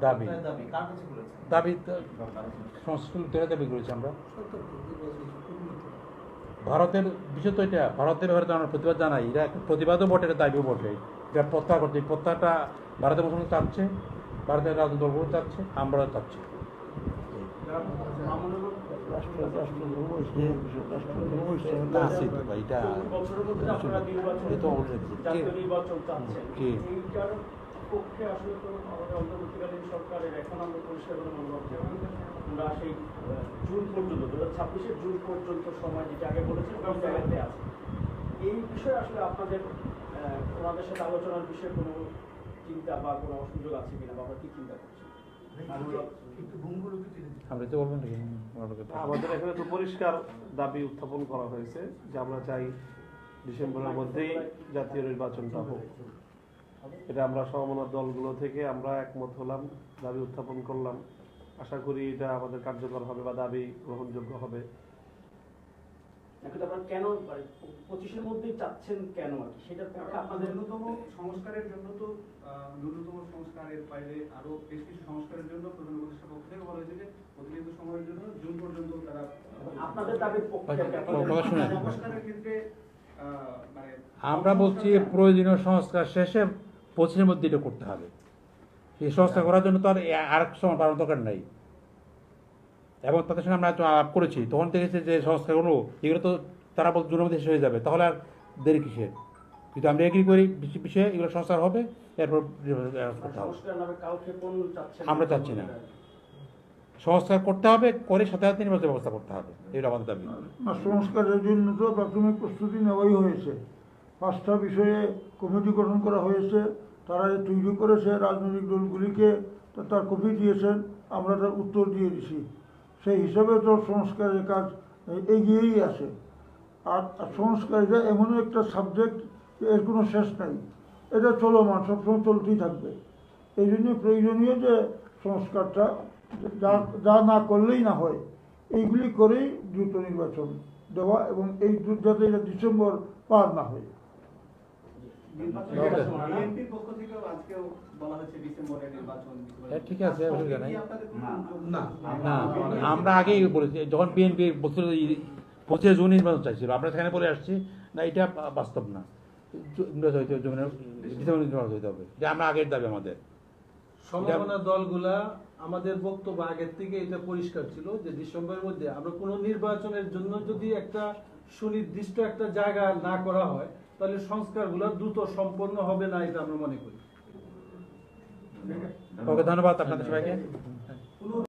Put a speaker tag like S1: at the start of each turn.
S1: দাবি।
S2: দাবি? কার
S1: দাবি সংস্কৃত দাবি করেছি আমরা। ভারতের বিষয় তো এটা ভারতের ব্যাপারে আমরা প্রতিবাদ জানাই। একটা প্রতিবাদও বটে এটা দাবিও বটে। এটা প্রত্যাহার করছে। এই প্রত্যাহারটা ভারতের মুসলমান চাচ্ছে ভারতের রাজনৈতিক দলগুলো চাচ্ছে আমরাও চাচ্ছি। এটা
S3: পক্ষে আসলে তো আমাদের অন্তর্বর্তীকালীন সরকারের এখন আমরা পরিষ্কার করে মনোভাব যে আমরা সেই জুন পর্যন্ত দু হাজার ছাব্বিশের জুন পর্যন্ত সময় যেটা আগে বলেছেন ওই জায়গাতে আছে। এই বিষয়ে আসলে আপনাদের ওনাদের সাথে আলোচনার বিষয়ে কোনো চিন্তা বা কোনো সুযোগ আছে কিনা বা আমরা কি চিন্তা করছি?
S4: আমাদের এখানে তো পরিষ্কার দাবি উত্থাপন করা হয়েছে যে আমরা চাই ডিসেম্বরের মধ্যেই জাতীয় নির্বাচনটা হোক। এটা আমরা সমমনা দলগুলো থেকে আমরা একমত হলাম দাবি উত্থাপন করলাম। আশা করি এটা আমাদের কার্যকর হবে বা দাবি গ্রহণযোগ্য হবে।
S3: কেন মানে পঁচিশের মধ্যেই চাচ্ছেন কেন আর কি? সেটার আপনাদের
S5: ন্যূনতম সংস্কারের জন্য তো ন্যূনতম সংস্কারের বাইরে আরও বেশ কিছু সংস্কারের জন্য প্রধান উপদেষ্টার পক্ষ থেকে বলা হয়েছে যে অতিরিক্ত সময়ের জন্য জুন পর্যন্ত তারা আহ,
S3: আপনাদের দাবির পক্ষে
S1: আচ্ছা।
S5: সংস্কারের ক্ষেত্রে মানে
S1: আমরা বলছি প্রয়োজনীয় সংস্কার শেষে পঁচিশের মধ্যে এটা করতে হবে। এই সংস্থা করার জন্য তো আর আর সময় পাওয়ার দরকার নাই। এবং তাদের সঙ্গে আমরা আলাপ করেছি তখন দেখেছি যে সংস্থাগুলো এগুলো তো তারা বল জুনের মধ্যে শেষ হয়ে যাবে তাহলে আর দেরি কিসে কিন্তু আমরা এগ্রি করি বিষয়ে এগুলো সংস্কার হবে এরপর আমরা চাচ্ছি না। সংস্কার করতে হবে করে সাথে সাথে নির্বাচনের ব্যবস্থা করতে হবে। এটা আমাদের দাবি।
S6: সংস্কারের জন্য তো প্রাথমিক প্রস্তুতি নেওয়াই হয়েছে। পাঁচটা বিষয়ে কমিটি গঠন করা হয়েছে। তারা তৈরি করেছে রাজনৈতিক দলগুলিকে তার কপি দিয়েছেন, আমরা তার উত্তর দিয়ে দিছি। সেই হিসাবে তো সংস্কারের কাজ এগিয়েই আছে। আর আর সংস্কারটা এমন একটা সাবজেক্ট এর কোনো শেষ নাই। এটা চলমান, সবসময় চলতেই থাকবে। এই জন্য প্রয়োজনীয় যে সংস্কারটা, যা যা না করলেই না হয়, এইগুলি করেই দ্রুত নির্বাচন দেওয়া এবং এই যাতে এটা ডিসেম্বর পার না হয়।
S1: ঠিক আছে, অসুবিধা নাই।
S2: না
S1: আমরা আগেই বলেছি যখন বিএনপি বছর পঁচিশে জুন নির্বাচন চাইছিল আমরা সেখানে বলে আসছি না এটা বাস্তব না। জু- নির্বাচন হইতে হবে, ডিসেম্বর নির্বাচন হইতে হবে যে আমরা আগের দাবি আমাদের।
S7: সম্ভাবনা দলগুলা আমাদের বক্তব্য আগের থেকে এটা পরিষ্কার ছিল যে ডিসেম্বরের মধ্যে আমরা কোনো নির্বাচনের জন্য যদি একটা সুনির্দিষ্ট একটা জায়গা না করা হয় তাহলে সংস্কারগুলো দ্রুত সম্পন্ন হবে না এটা আমরা মনে করি।
S1: ওকে ধন্যবাদ আপনাদের সবাইকে।